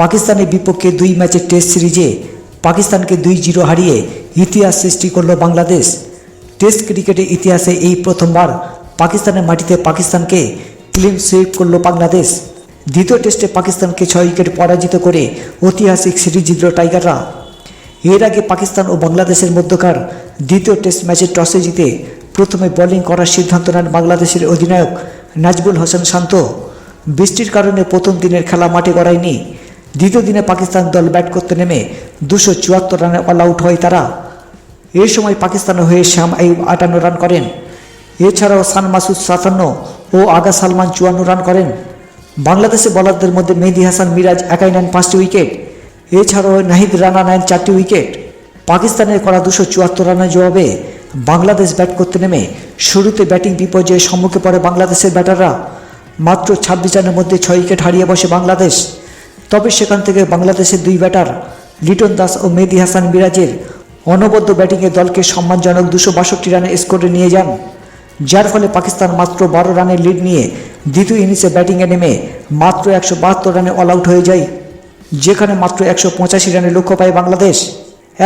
পাকিস্তানের বিপক্ষে দুই ম্যাচের টেস্ট সিরিজে পাকিস্তানকে দুই জিরো হারিয়ে ইতিহাস সৃষ্টি করল বাংলাদেশ। টেস্ট ক্রিকেটের ইতিহাসে এই প্রথমবার পাকিস্তানের মাটিতে পাকিস্তানকে ক্লিন সুইপ করল বাংলাদেশ। দ্বিতীয় টেস্টে পাকিস্তানকে ছয় উইকেট পরাজিত করে ঐতিহাসিক সিরিজ জিতল টাইগাররা। এর আগে পাকিস্তান ও বাংলাদেশের মধ্যকার দ্বিতীয় টেস্ট ম্যাচে টসে জিতে প্রথমে বোলিং করার সিদ্ধান্ত নেন বাংলাদেশের অধিনায়ক নাজবুল হোসেন শান্ত। বৃষ্টির কারণে প্রথম দিনের খেলা মাঠে গড়ায়নি দ্বিতীয় দিনে পাকিস্তান দল ব্যাট করতে নেমে দুশো চুয়াত্তর রানে অল আউট হয় তারা। এই সময় পাকিস্তানের হয়ে শ্যাম আইব আটান্ন রান করেন। এছাড়াও সান মাসুদ সাতান্ন ও আগা সালমান চুয়ান্ন রান করেন। বাংলাদেশে বলারদের মধ্যে মেহেদি হাসান মিরাজ একাই নেন পাঁচটি উইকেট এছাড়াও নাহিদ রানা নেন চারটি উইকেট পাকিস্তানের করা দুশো চুয়াত্তর রানের জবাবে বাংলাদেশ ব্যাট করতে নেমে শুরুতে ব্যাটিং বিপর্যয়ের সম্মুখে পড়ে বাংলাদেশের ব্যাটাররা। মাত্র ছাব্বিশ রানের মধ্যে ছয় উইকেট হারিয়ে বসে বাংলাদেশ। তবে সেখান থেকে বাংলাদেশের দুই ব্যাটার লিটন দাস ও মেদি হাসান মিরাজের অনবদ্য ব্যাটিংয়ে দলকে সম্মানজনক দুশো বাষট্টি রানের স্কোরে নিয়ে যান, যার ফলে পাকিস্তান মাত্র বারো রানের লিড নিয়ে দ্বিতীয় ইনিংসে ব্যাটিংয়ে নেমে মাত্র একশো বাহাত্তর রানে অল আউট হয়ে যায়, যেখানে মাত্র একশো পঁচাশি রানের লক্ষ্য পায় বাংলাদেশ।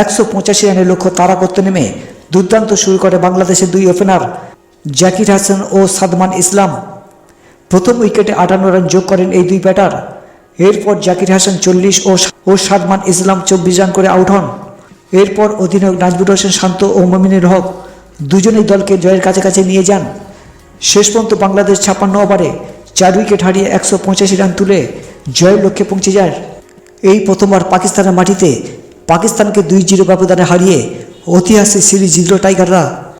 একশো পঁচাশি রানের লক্ষ্য তারা করতে নেমে দুর্দান্ত শুরু করে বাংলাদেশের দুই ওপেনার জাকির হাসান ও সাদমান ইসলাম। প্রথম উইকেটে আটান্ন রান যোগ করেন এই দুই ব্যাটার। এরপর জাকির হাসান চল্লিশ ও সাদমান ইসলাম চব্বিশ রান করে আউট হন। এরপর অধিনায়ক নাজবুল হোসেন শান্ত ও মমিনুল হক দুজনেই দলকে জয়ের কাছাকাছি নিয়ে যান। শেষ পর্যন্ত বাংলাদেশ ছাপ্পান্ন ওভারে চার উইকেট হারিয়ে একশো পঁচাশি রান তুলে জয়ের লক্ষ্যে পৌঁছে যায়। এই প্রথমবার পাকিস্তানের মাটিতে পাকিস্তানকে দুই জিরো ব্যবধানে হারিয়ে ঐতিহাসিক সিরিজ জিতল টাইগাররা।